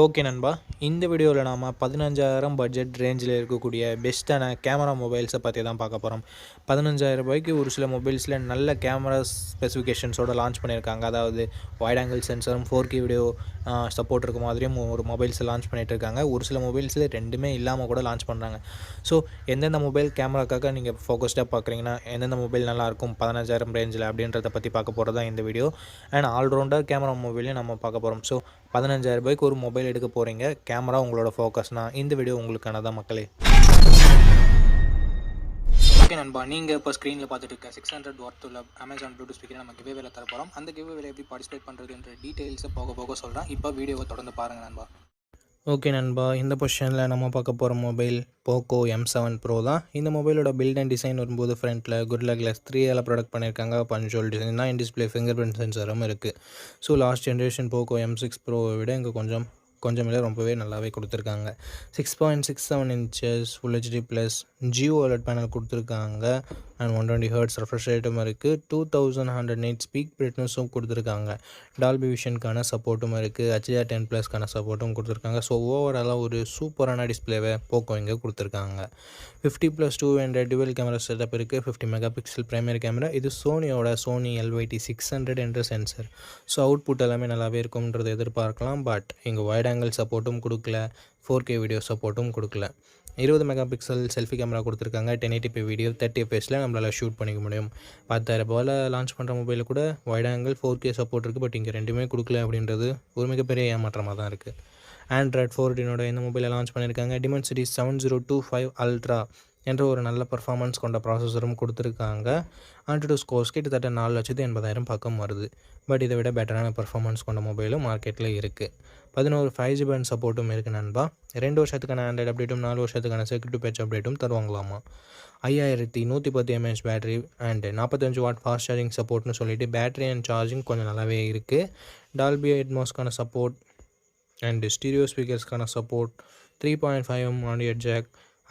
Okay நண்பா. இந்த வீடியோவில் நாம் பதினஞ்சாயிரம் பட்ஜெட் ரேஞ்சில் இருக்கக்கூடிய பெஸ்ட்டான கேமரா மொபைல்ஸை பற்றி தான் பார்க்க போகிறோம் பதினஞ்சாயிரம் ரூபாய்க்கு ஒரு சில மொபைல்ஸில் நல்ல கேமரா ஸ்பெசிஃபிகேஷன்ஸோட லான்ச் பண்ணியிருக்காங்க. அதாவது வைட் ஆங்கிள் சென்சரும் ஃபோர் கே வீடியோ சப்போர்ட் இருக்க மாதிரியும் ஒரு மொபைல்ஸை லான்ச் பண்ணிகிட்டு இருக்காங்க ஒரு சில மொபைல்ஸில் ரெண்டுமே இல்லாமல் கூட லான்ச் பண்ணுறாங்க ஸோ எந்தெந்த மொபைல் கேமராக்காக நீங்கள் ஃபோக்கஸ்டாக பார்க்குறீங்கன்னா எந்தெந்த மொபைல் நல்லாயிருக்கும் பதினஞ்சாயிரம் ரேஞ்சில் அப்படின்றத பற்றி பார்க்க போகிறது தான் இந்த video and all rounder camera மொபைலையும் நம்ம பார்க்க போகிறோம் ஸோ பதினஞ்சாயிரம் ரூபாய்க்கு ஒரு மொபைல் எடுக்க போகிறீங்க கேமரா உங்களோட ஃபோக்கஸ்னா இந்த வீடியோ உங்களுக்கான தான் மக்களே. ஓகே நண்பா நீங்கள் இப்போ ஸ்க்ரீனில் பார்த்துட்டு இருக்க சிக்ஸ் ஹண்ட்ரட் வாட் உள்ள அமேசான் ப்ளூடூத் ஸ்பீக்கரை நம்ம கிவே வேலை தர போகிறோம் அந்த கிவே வேலை எப்படி பார்ட்டிசிபேட் பண்ணுறதுன்ற டீட்டெயில்ஸை போக போக சொல்கிறேன் இப்போ வீடியோவை தொடர்ந்து பாருங்கள் நண்பா. ஓகே நண்பா இந்த பொசிஷனில் நம்ம பார்க்க போகிற mobile Poco M seven Pro தான். இந்த மொபைலோட பில்ட் அண்ட் டிசைன் வரும்போது ஃப்ரண்ட்டில் குட்ல கிளாஸ் த்ரீ எல்லாம் ப்ராடக்ட் பண்ணியிருக்காங்க பஞ்சோல் டிசைன் தான். டிஸ்பிளே ஃபிங்கர் பிரிண்ட் சென்சரும் இருக்குது so last generation Poco M six ப்ரோவை விட இங்கே கொஞ்சம் கொஞ்சம் இல்லை ரொம்பவே நல்லாவே கொடுத்துருக்காங்க. Six point six seven inches full HD plus Jio அலர்ட் பேனல் கொடுத்துருக்காங்க. And one twenty hertz refresh ரேட்டும் இருக்குது two thousand hundred nits peak பிரைட்னஸும் கொடுத்துருக்காங்க. டால்பி விஷனுக்கான சப்போர்ட்டும் இருக்குது ஹெச்டிஆர் டென் ப்ளஸ்க்கான சப்போர்ட்டும் கொடுத்துருக்காங்க. ஸோ ஓவராலாக ஒரு சூப்பரான டிஸ்பிளேவை போக்கோ இங்கே கொடுத்துருக்காங்க. Fifty plus two hundred dual camera setup இருக்குது fifty mega pixel primary camera இது சோனியோட சோனி எல்வைடி சிக்ஸ் ஹண்ட்ரட் என்ற சென்சர் ஸோ அவுட்புட் எல்லாமே நல்லாவே இருக்கும்ன்றது எதிர்பார்க்கலாம். பட் இங்கே வைட் ஆங்கிள் சப்போர்ட்டும் கொடுக்கல. ஃபோர் கே வீடியோ சப்போர்ட்டும் கொடுக்கல. இருபது மெகா பிக்சல் செல்ஃபி கேமரா கொடுத்துருக்காங்க டென் எயிட்டி வீடியோ தேர்ட்டி எஃப்எஸில் நம்மளால் ஷூட் பண்ணிக்க முடியும். பத்தாயிரம் ரூபாயில் லான்ச் பண்ணுற மொபைலில் கூட wide angle four K support இருக்குது பட் இங்கே ரெண்டுமே கொடுக்கல அப்படின்றது ஒரு மிகப்பெரிய ஏமாற்றமாக தான் இருக்குது ஆண்ட்ராய்ட் ஃபோர்டீனோட இந்த மொபைலை லான்ச் பண்ணியிருக்காங்க டிமன் Dimensity seven zero two five Ultra என்ற ஒரு நல்ல பர்ஃபார்மன்ஸ் கொண்ட ப்ராசஸரும் கொடுத்துருக்காங்க. ஆண்ட்ராய்டு ஸ்கோர்ஸ் கிட்டத்தட்ட நாலு லட்சத்து எண்பதாயிரம் பக்கம் வருது. பட் இதை விட பெட்டரான பர்ஃபார்மன்ஸ் கொண்ட மொபைலும் மார்க்கெட்டில் இருக்குது பதினோரு ஃபைவ் ஜி பேண்ட் சப்போர்ட்டும் இருக்குது நண்பா. ரெண்டு வருஷத்துக்கான ஆண்ட்ராய்டு அப்டேட்டும் நாலு வருஷத்துக்கான செக்யூரிட்டி பேட்ச் அப்டேட்டும் தருவாங்களாமா? ஐயாயிரத்தி நூற்றி பத்து எம்ஏஹெச் பேட்டரி அண்டு நாற்பத்தஞ்சு வாட் ஃபாஸ்ட் சார்ஜிங் சப்போர்ட்னு சொல்லிட்டு பேட்டரி அண்ட் சார்ஜிங் கொஞ்சம் நல்லாவே இருக்குது டால்பி எட்மாஸ்க்கான support and stereo ஸ்பீக்கர்ஸ்க்கான support three point five M audio jack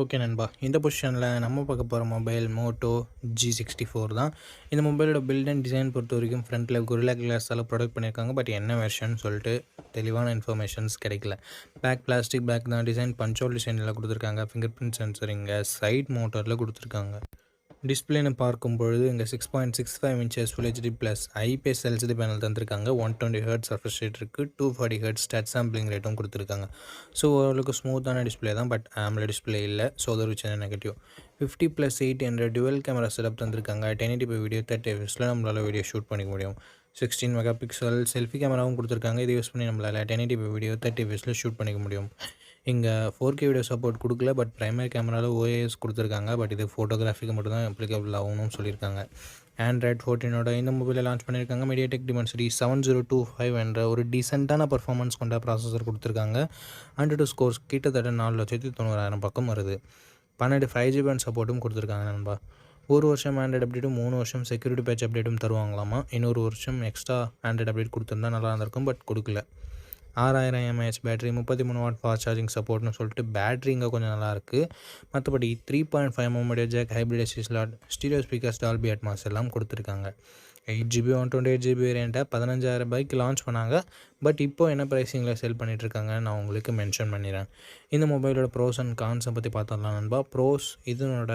okay நண்பா. இந்த பொசிஷனில் நம்ம பார்க்க போகிற mobile Moto G sixty four தான். இந்த மொபைலோட பில்ட் அண்ட் டிசைன் பொறுத்த வரைக்கும் ஃப்ரண்ட்டில் குரிலா கிளாஸால் ப்ரொடக்ட் பண்ணியிருக்காங்க. பட் என்ன வெர்ஷன் சொல்லிட்டு தெளிவான இன்ஃபர்மேஷன்ஸ் கிடைக்கல. பேக் பிளாஸ்டிக் பேக் தான். டிசைன் பஞ்சோல் டிசைனில் கொடுத்துருக்காங்க. ஃபிங்கர் பிரிண்ட் சென்சர் இங்கே சைட் மோட்டரில் கொடுத்துருக்காங்க. டிஸ்பிளேன்னு பார்க்கும் பொழுது இங்கே six point six five inches full HD plus IPS LCD panel தந்திருக்காங்க. One twenty hertz refresh rate இருக்குது two forty hertz touch sampling ரேட்டும் கொடுத்துருக்காங்க. ஸோ ஓரளவுக்கு ஸ்மூத்தான டிஸ்பிளே தான் பட் ஆம்ல டிஸ்பிளே இல்லை. ஸோ அது ஒரு சின்ன நெகட்டிவ் ஃபிஃப்டி ப்ளஸ் எயிட் என்ற டுவெல் கேமரா செட்டப் தந்திருக்காங்க. டென் எயிட்டி வீடியோ தேர்ட்டி எஃப்ஸில் நம்மளால் வீடியோ ஷூட் பண்ணிக்க முடியும். சிக்ஸ்டீன் மெகா பிக்சல் செல்ஃபி கேமராவும் கொடுத்துருக்காங்க. இதை யூஸ் பண்ணி நம்மளால் டென் எயிட்டி வீடியோ தேர்ட்டி எஃப்ஸில் ஷூட் பண்ணிக்க முடியும். இங்கே ஃபோர் கே வீடியோ சப்போர்ட் கொடுக்கல பட் ப்ரைமரி கேமராவில் ஓஏஎஸ் கொடுத்துருக்காங்க. பட் இது ஃபோட்டோகிராஃபிக்கு மட்டும் தான் அப்ளிகபிள் ஆகணும்னு சொல்லியிருக்காங்க. ஆண்ட்ராய்ட் ஃபோர்டீனோட இந்த மொபைலில் லான்ச் பண்ணியிருக்காங்க. MediaTek Dimensity seven zero two five என்ற ஒரு டீசெண்டான பர்ஃபார்மன்ஸ் கொண்ட ப்ராசஸர் கொடுத்துருக்காங்க. ஹண்ட்ரட் டூ ஸ்கோர்ஸ் கிட்டத்தட்ட நாலு லட்சத்தி தொண்ணூறாயிரம் பக்கம் வருது. பன்னெண்டு ஃபைவ் ஜிபி அண்ட் சப்போர்ட்டும் கொடுத்துருக்காங்க நண்பா. ஒரு வருஷம் ஆண்ட்ராய்ட் அப்டேட்டும் மூணு வருஷம் செக்யூரிட்டி பேட்ச் அப்டேட்டும் தருவாங்களாமா? இன்னொரு வருஷம் எக்ஸ்ட்ரா ஆண்ட்ராய்ட் அப்டேட் கொடுத்துருந்தா நல்லா இருந்திருக்கும் பட் கொடுக்கல. ஆறாயிரம் எம்ஏஹெச் பேட்டரி முப்பத்தி மூணு வாட் ஃபாஸ்ட் சார்ஜிங் சப்போர்ட்னு சொல்லிட்டு பேட்டரி இங்கே கொஞ்சம் நல்லாயிருக்கு மற்றபடி three point five mm jack hybrid SC slot stereo speakers Dolby Atmos எல்லாம் கொடுத்துருக்காங்க. Eight GB one twenty eight GB வேரியண்ட்டை பதினஞ்சாயிரம் ரூபாய்க்கு லான்ச் பண்ணாங்க. பட் இப்போ என்ன ப்ரைஸிங்கில் செல் பண்ணிகிட்ருக்காங்க நான் உங்களுக்கு மென்ஷன் பண்ணிடுறேன். இந்த மொபைலோட ப்ரோஸ் அண்ட் கான்ஸை பற்றி பார்த்தோம்லாம் நண்பா. ப்ரோஸ் இதனோட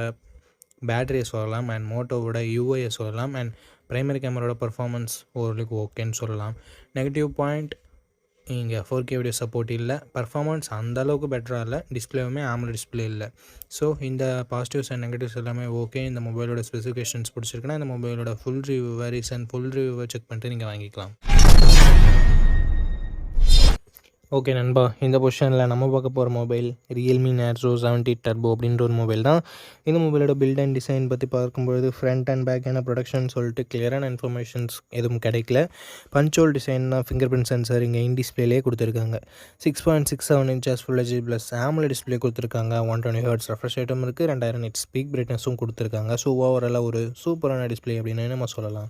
பேட்டரியை சொல்லலாம் அண்ட் மோட்டோவோட யூஐயை சொல்லலாம் அண்ட் ப்ரைமரி கேமராவோட பர்ஃபார்மன்ஸ் ஓரளவுக்கு ஓகேன்னு சொல்லலாம். நெகட்டிவ் பாயிண்ட் இங்கே ஃபோர் கே வீடியோ சப்போர்ட் இல்லை. பர்ஃபார்மன்ஸ் அந்த அளவுக்கு பெட்டராக இல்லை. டிஸ்பிளேவுமே ஆமல் டிஸ்பிளே இல்லை. ஸோ இந்த பாசிட்டிவ்ஸ் அண்ட் நெகட்டிவ்ஸ் எல்லாமே ஓகே இந்த மொபைலோட ஸ்பெசிஃபிகேஷன்ஸ் பிடிச்சிருக்குன்னா இந்த மொபைலோட ஃபுல் ரிவ்யூவை ரீசன் ஃபுல் ரிவ்யூவை செக் பண்ணிட்டு நீங்கள் வாங்கிக்கலாம். ஓகே நண்பா இந்த பொசிஷனில் நம்ம பார்க்க போகிற mobile Realme Narzo seventy Turbo அப்படின்ற ஒரு மொபைல் தான். இந்த மொபைலோட பில்ட் அண்ட் டிசைன் பற்றி பார்க்கும்பொழுது ஃப்ரண்ட் அண்ட் பேக் என்ன ப்ரொடக்ஷன் சொல்லிட்டு கிளியரான இன்ஃபர்மேஷன்ஸ் எதுவும் கிடைக்கல. பஞ்சோல் டிசைன் தான் ஃபிங்கர் பிரிண்ட் சென்சர் இங்கே இன் டிஸ்பிளேலே கொடுத்துருக்காங்க. Six point six seven inches full HD plus AMOLED display கொடுத்துருக்காங்க. One twenty hertz refresh item இருக்குது ரெண்டாயிரம் நெட் ஸ்பீக் பிரைட்னஸும் கொடுத்துருக்காங்க. ஸோ ஓவராலாக ஒரு சூப்பரான டிஸ்பிளே அப்படின்னு நம்ம சொல்லலாம்.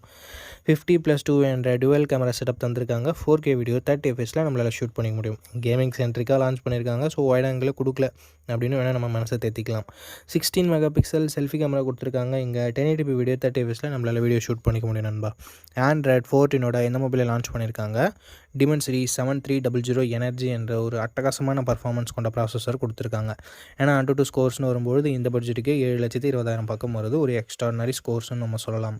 ஃபிஃப்டி ப்ளஸ் டூ என்ற டுவெல் கேமரா செட்டப் தந்திருக்காங்க. ஃபோர் கே வீடியோ தேர்ட்டி எஃப்எஸில் நம்மளால் ஷூட் பண்ணிக்க முடியும். கேமிங் சென்ட்ரிக்காக லான்ச் பண்ணியிருக்காங்க ஸோ வைட் ஆங்கிளில் கொடுக்கல அப்படின்னு வேணால் நம்ம மனசை தேத்திக்கலாம். Sixteen mega pixel selfie camera கொடுத்துருக்காங்க. இங்கே ten eighty p video thirty எஃப்எஸில் நம்மளால் வீடியோ ஷூட் பண்ணிக்க முடியும் நண்பா. ஆண்ட்ராய்ட் ஃபோர்டீனோட எந்த மொபைலை லான்ச் பண்ணியிருக்காங்க Dimensity seven three double zero Energy என்ற ஒரு அட்டகாசமான பர்ஃபார்மன்ஸ் கொண்ட ப்ராசஸர் கொடுத்துருக்காங்க. ஏன்னா அண்டு டூ ஸ்கோர்ஸ்னு வரும்போது இந்த பட்ஜெட்டுக்கு ஏழு லட்சத்தி இருபதாயிரம் பக்கம் வருது. ஒரு எக்ஸ்ட்ரானரி ஸ்கோர்ஸ்னு நம்ம சொல்லலாம்.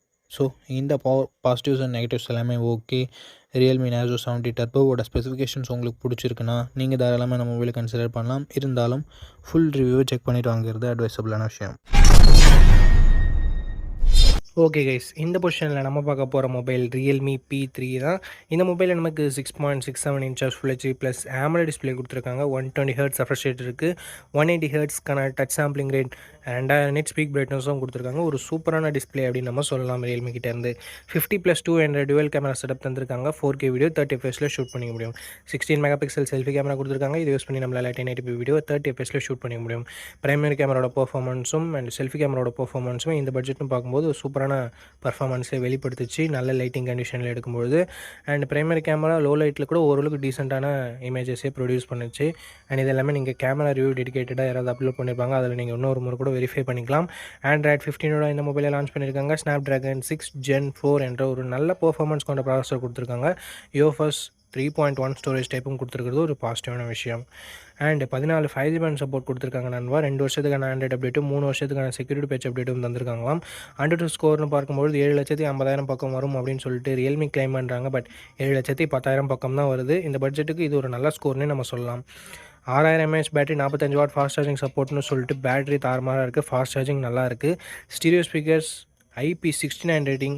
ஸோ இந்த பா பாசிட்டிவ்ஸ் அண்ட் நெகட்டிவ்ஸ் எல்லாமே ஓகே ரியல்மி நேசோ செவன்ட்டி டர்போவோட ஸ்பெசிஃபிகேஷன்ஸ் உங்களுக்கு பிடிச்சிருக்குன்னா நீங்கள் தாராளமாக நம்ம மொபைலை கன்சிடர் பண்ணலாம். இருந்தாலும் ஃபுல் ரிவ்யூவை செக் பண்ணிட்டு வாங்குறது அட்வைசபிளான விஷயம். ஓகே கைஸ் இந்த பொசிஷனில் நம்ம பார்க்க போகிற மொபைல் ரியல்மி பி த்ரீ தான். இந்த மொபைலில் நமக்கு six point six seven inches full HD plus ஆமலை display கொடுத்துருக்காங்க. One twenty hertz refresh rate இருக்குது ஒன் எயிட்டி ஹர்ட்ஸ்க்கான டச் சாம்பிளிங் ரேட் ரெண்டாயிரம் நிட் uh, ஸ்பீக் பிரைட்னஸும் கொடுத்துருக்காங்க. ஒரு சூப்பரான டிஸ்பிளே அப்படின்னு நம்ம சொல்லலாம். ரியல்மி கிட்டேருந்து fifty plus two hundred dual camera setup தந்திருக்காங்க. ஃபோர் கே வீடியோ தேர்ட்டி எஃப்எஸில் ஷூட் பண்ணிக்க முடியும். Sixteen mega pixel selfie camera கொடுத்துருக்காங்க. இது யூஸ் பண்ணி நம்மளால் டென் எயிட்டி வீடியோ தேர்ட்டி எஃப்எஸில் ஷூட் பண்ணிக்க முடியும். பிரைமரி கேமரோட பர்ஃபார்மன்ஸும் அண்ட் செல்ஃபி கேமரோட பர்ஃபார்மன்ஸும் இந்த பட்ஜெட்னு பார்க்கும்போது சூப்பரான பர்ஃபார்மன்ஸை வெளிப்படுத்துச்சு. நல்ல லைட்டிங் கண்டிஷனில் எடுக்கும்போது அண்ட் பிரைமரி கேமரா லோ லைட்டில் கூட ஓரளவுக்கு டீசெண்டான இமேஜஸே ப்ரொடியூஸ் பண்ணுச்சு. அண்ட் இது எல்லாமே நீங்கள் கேமரா ரிவ்யூ டெடிக்கேட்டடாக யாராவது அப்லோட் பண்ணியிருப்பாங்க அதில் நீங்கள் இன்னொரு முறை கூட வெரிஃபை பண்ணிக்கலாம். ஆண்ட்ராய்ட் ஃபிஃப்டீனோட இந்த மொபைலை லான்ச் பண்ணியிருக்காங்க Snapdragon six gen four என்ற ஒரு நல்ல பர்ஃபார்மன்ஸ் கொண்ட ப்ராசஸர் கொடுத்துருக்காங்க. UFS three point one storage டைப்பும் கொடுத்துருக்கிறது ஒரு பாசிட்டிவான விஷயம். அண்ட் பதினாலு ஃபைவ் ஜி பேண்ட் சப்போர்ட் கொடுத்துருக்காங்க நண்பா. ரெண்டு வருஷத்துக்கான ஆண்ட்ராய்ட் அப்டேட்டும் மூணு வருஷத்துக்கான செக்யூரிட்டி பேட்ச் அப்டேட்டும் தந்திருக்காங்களாம். அண்டர் டூ ஸ்கோர்னு பார்க்கும்போது ஏழு லட்சத்தி ஐம்பதாயிரம் பக்கம் வரும் அப்படின்னு சொல்லிட்டு ரியல்மி கிளைம் பண்ணுறாங்க பட் ஏழு லட்சத்தி பத்தாயிரம் பக்கம் தான் வருது. இந்த பட்ஜெட்டுக்கு இது ஒரு நல்ல ஸ்கோர்னே நம்ம சொல்லலாம். ஆறாயிரம் எம்ஏஹெச் பேட்டரி நாற்பத்தஞ்சு வாட் ஃபாஸ்ட் சார்ஜிங் சப்போர்ட்னு சொல்லிட்டு பேட்டரி தாரமாக இருக்குது ஃபாஸ்ட் சார்ஜிங் நல்லா இருக்குது stereo speakers IP sixty nine rating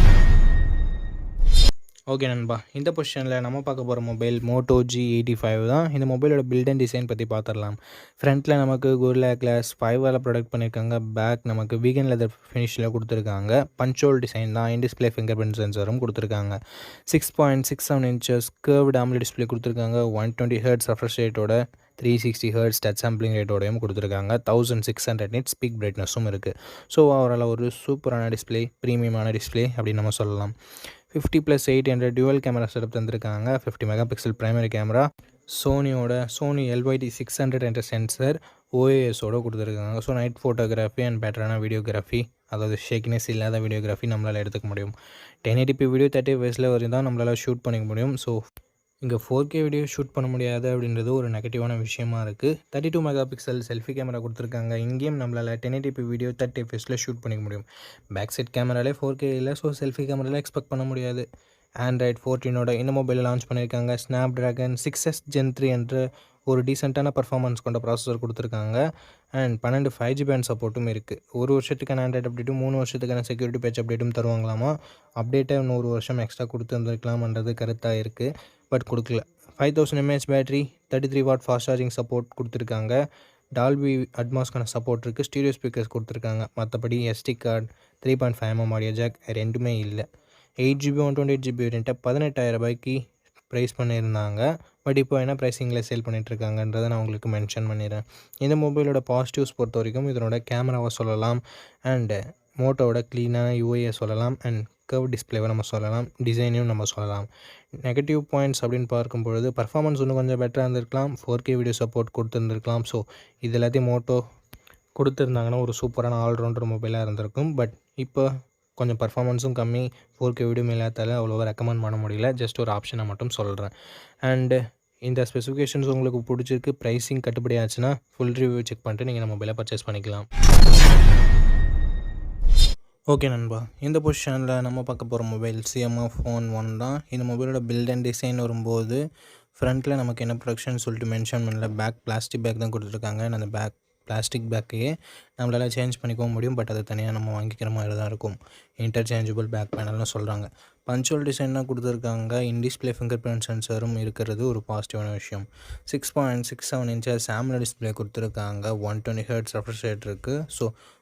okay நண்பா இந்த பொசிஷனில் நம்ம பார்க்க போகிற mobile Moto G eighty five தான். இந்த மொபைலோட பில்ட் அண்ட் டிசைன் பற்றி பார்த்துடலாம் ஃப்ரண்ட்டில் நமக்கு குர்லா கிளாஸ் ஃபைவால் ப்ரொடக்ட் பண்ணியிருக்காங்க பேக் நமக்கு வீகன் லெதர் ஃபினிஷில் கொடுத்துருக்காங்க. பஞ்சோல் டிசைன் தான். இன் டிஸ்பிளே ஃபிங்கர் பிரிண்ட் சென்சரும் கொடுத்துருக்காங்க. Six point six seven inches curved AMOLED display கொடுத்துருக்காங்க. One twenty hertz refresh ரேட்டோட three sixty hertz touch sampling ரேட்டோடையும் கொடுத்துருக்காங்க. Thousand six hundred nit peak பிரைட்னஸும் இருக்குது so அவரால் ஒரு சூப்பரான டிஸ்பிளே ப்ரீமியமான டிஸ்பிளே அப்படின்னு நம்ம சொல்லலாம். ஃபிஃப்டி ப்ளஸ் எயிட் என்ற டுவல் கேமரா செட்டப் தந்திருக்காங்க. Fifty mega pixel primary camera சோனியோட Sony LYT six hundred என்ற சென்சர் ஓஏஎஸோட கொடுத்துருக்காங்க. ஸோ நைட் ஃபோட்டோகிராஃபி அண்ட் பெட்டரான வீடியோகிராஃபி அதாவது ஷேக்னஸ் இல்லாத வீடியோகிராஃபி நம்மளால் எடுத்துக்க முடியும். டென் எயிட்டிபி வீடியோ தேர்ட்டி வயசில் வரையும் தான் நம்மளால் ஷூட் பண்ணிக்க முடியும். ஸோ இங்கே ஃபோர் கே வீடியோ ஷூட் பண்ண முடியாது அப்படின்றது ஒரு நெகட்டிவான விஷயமா இருக்குது thirty two mega pixel selfie camera கொடுத்துருக்காங்க. இங்கேயும் நம்மளால் ten eighty p video thirty எஃப்எஸில் shoot பண்ணிக்க முடியும். பேக் சைட் கேமராலே ஃபோர் கே இல்லை ஸோ செல்ஃபி கேமராவில் எக்ஸ்பெக்ட் பண்ண முடியாது. ஆண்ட்ராய்ட் ஃபோர்டீனோட இந்த மொபைலில் லான்ச் பண்ணியிருக்காங்க Snapdragon six S Gen three என்ற ஒரு டீசெண்டான பர்ஃபார்மன்ஸ் கொண்ட ப்ராசஸர் கொடுத்துருக்காங்க. அண்ட் பன்னெண்டு ஃபைவ் ஜி பேண்ட் சப்போர்ட்டும் இருக்குது ஒரு வருஷத்துக்கான ஆண்ட்ராய்ட் அப்டேட்டும் மூணு வருஷத்துக்கான செக்யூரிட்டி பேட்ச் அப்டேட்டும் தருவாங்களாமா? அப்டேட்டை நூறு வருஷம் எக்ஸ்ட்ரா கொடுத்துருந்துருக்கலாம்ன்றது கருத்தாக இருக்குது பட் கொடுக்கல. Five thousand mAh battery thirty three watt fast charging support கொடுத்துருக்காங்க டால்பி அட்மாஸ்க்கான சப்போர்ட் இருக்குது ஸ்டீரியோ ஸ்பீக்கர்ஸ் கொடுத்துருக்காங்க. மற்றபடி SD card three point five mm audio jack ரெண்டுமே இல்லை. Eight GB one twenty eight GB வேரியண்ட்டை பதினெட்டாயிரம் ரூபாய்க்கு ப்ரைஸ் பண்ணியிருந்தாங்க. பட் இப்போ என்ன ப்ரைஸிங்கில் சேல் பண்ணிகிட்ருக்காங்கன்றதை நான் உங்களுக்கு மென்ஷன் பண்ணிடுறேன். இந்த மொபைலோட பாசிட்டிவ்ஸ் பொறுத்த வரைக்கும் இதனோட கேமராவை சொல்லலாம் அண்டு மோட்டோவோட க்ளீனான யூஐயை சொல்லலாம் அண்ட் கர்வ் டிஸ்பிளேவை நம்ம சொல்லலாம் டிசைனையும் நம்ம சொல்லலாம். நெகட்டிவ் பாயிண்ட்ஸ் அப்படின்னு பார்க்கும் பொழுது பர்ஃபார்மன்ஸ் இன்னும் கொஞ்சம் பெட்டராக இருந்திருக்கலாம். ஃபோர் கே வீடியோ சப்போர்ட் கொடுத்துருந்துருக்கலாம். ஸோ இது எல்லாத்தையும் மோட்டோ கொடுத்துருந்தாங்கன்னா ஒரு சூப்பரான ஆல்ரவுண்டர் மொபைலாக இருந்திருக்கும். பட் இப்போ கொஞ்சம் பர்ஃபாமன்ஸும் கம்மி ஃபோர் கே வீடியோ இல்லாதால அவ்வளோவா ரெக்கமெண்ட் பண்ண முடியல. ஜஸ்ட் ஒரு ஆப்ஷனை மட்டும் சொல்கிறேன் அண்டு இந்த ஸ்பெசிஃபிகேஷன்ஸ் உங்களுக்கு பிடிச்சிருக்கு ப்ரைஸிங் கட்டுப்படி ஆச்சுன்னா ஃபுல் ரிவ்யூ செக் பண்ணிட்டு நீங்கள் நம்ம மொபைலை பர்ச்சேஸ் பண்ணிக்கலாம். ஓகே நண்பா இந்த பொசிஷனில் நம்ம பார்க்க போகிற மொபைல் சிஎம்எஃப் ஃபோன் ஒன் தான். இந்த மொபைலோட பில்ட் அண்ட் டிசைன் வரும்போது ஃப்ரண்ட்டில் நமக்கு என்ன ப்ரொடக்ஷன் சொல்லிட்டு மென்ஷன் பண்ணல பேக் பிளாஸ்டிக் பேக் தான் கொடுத்துருக்காங்க. அந்த பேக் பிளாஸ்டிக் பேக்கையே நம்மளால் சேஞ்ச் பண்ணிக்கவும் முடியும். பட் அதை தனியாக நம்ம வாங்கிக்கிற மாதிரி தான் இருக்கும். இன்டர்சேஞ்சபிள் பேக் பேனல்னு சொல்கிறாங்க பஞ்சுவல் டிசைனாக கொடுத்துருக்காங்க. இன் டிஸ்பிளே ஃபிங்கர் பிரிண்ட் சென்சரும் இருக்கிறது ஒரு பாசிட்டிவான விஷயம். Six point six seven inches சாம்ல display கொடுத்துருக்காங்க. ஒன் டுவெண்ட்டி ஹர்ட்ஸ் ரெஃப்ரெஷ் இருக்குது ஸோ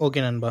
ஓகே நண்பா.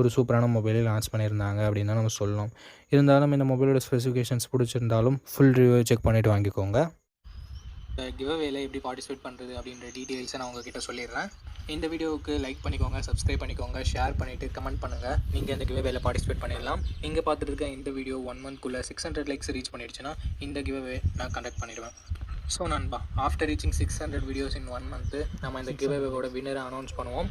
ஒரு சூப்பரான மொபைலை லான்ச் பண்ணியிருந்தாங்க அப்படின்னு தான் நம்ம சொல்லணும். இருந்தாலும் இந்த மொபைலோட ஸ்பெசிஃபிகேஷன்ஸ் பிடிச்சிருந்தாலும் ஃபுல் ரிவ்யூ செக் பண்ணிவிட்டு வாங்கிக்கோங்க. இந்த கிவ்அவேல எப்படி பார்ட்டிசிபேட் பண்ணுறது அப்படின்ற டீட்டெயில்ஸை நான் உங்ககிட்ட சொல்லிடுறேன். இந்த வீடியோவுக்கு லைக் பண்ணிக்கோங்க சப்ஸ்கிரைப் பண்ணிக்கோங்க ஷேர் பண்ணிவிட்டு கமெண்ட் பண்ணுங்கள் நீங்கள் இந்த கிவ்அவேல பார்ட்டிசிபேட் பண்ணிடலாம். நீங்கள் பார்த்துட்டு இருக்க இந்த வீடியோ ஒன் மந்த்க்குள்ளே சிக்ஸ் ஹண்ட்ரட் லைக்ஸ் ரீச் பண்ணிடுச்சுன்னா இந்த கிவ்அவே நான் கண்டக்ட் பண்ணிடுவேன். ஸோ நண்பா after reaching six hundred videos in one month நம்ம இந்த கிவ்அவேவோட வின்னரை அனௌன்ஸ் பண்ணுவோம்.